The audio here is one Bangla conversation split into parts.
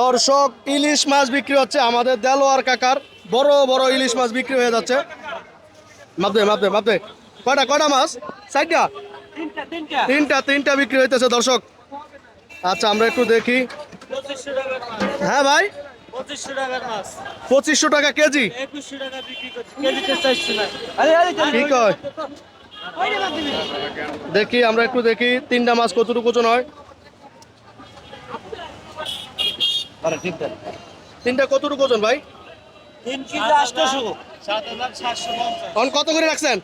দর্শক ইলিশ মাছ বিক্রি হচ্ছে আমাদের দেলোয়ার কাকার। বড় বড় ইলিশ মাছ বিক্রি হয়ে যাচ্ছে। মাপদে মাপদে মাপদে কয়টা কয়টা মাছ? সাইডটা তিনটা তিনটা। বিক্রি হইতেছে দর্শক। আচ্ছা আমরা একটু দেখি। হ্যাঁ ভাই? পঁচিশশো টাকা কেজি? দেখি আমরা একটু দেখি। তিনটা মাছ কতটুকু ওজন হয়? তিনটা কতটুকু ওজন ভাই? তিন কেজি পঞ্চাশ তখন কত করে রাখছেন?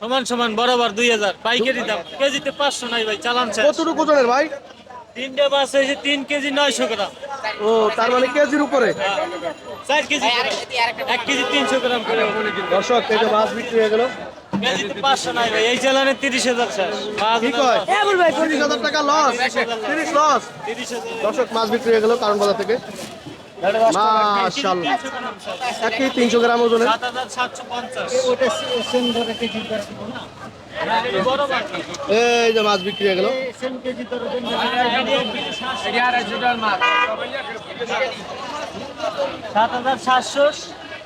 সমান সমান বরাবর দুই হাজার। পাইকারি দাম। কেজিতে পাঁচশো নাই ভাই চালান কতটুকু ওজনের ভাই? তিনটে মাছ হয়েছে তিন কেজি নয়শো গ্রাম। ও তার মানে কেজির উপরে? চার কেজি এক কেজি তিনশো গ্রাম করে। দর্শক মাছ বিক্রি হয়ে গেল। এই চালানে তিরিশ হাজার তিরিশ হাজার টাকা লস তিরিশ লস তিরিশ হাজার দর্শক মাছ বিক্রি হয়ে গেল কারণ বাজার থেকে। তিনশো গ্রাম ওজনের। মাছ এই যে মাছ বিক্রি হয়ে গেল। সাত হাজার সাতশো। আশি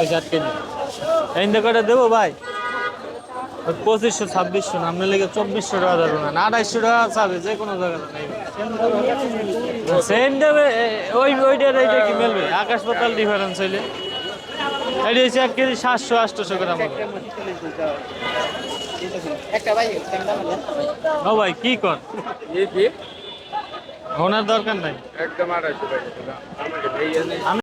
ওই সাত কেজি এই কটা দেবো ভাই? পঁচিশশো ছাব্বিশশো না আপনার লেগে চব্বিশশো টাকা দেবো না আঠাইশশো টাকা চাবে যে কোনো জায়গায় সেম দেবে ওই ওইটার এইটা কি মেলবে? আকাশ পাতাল ডিফারেন্স হইলে। এটি হচ্ছে এক কেজি সাতশো আটশোশো গ্রাম ও ভাই কি কর? ওনার দরকার নাই। একদম আড়াইশো নেই। আমি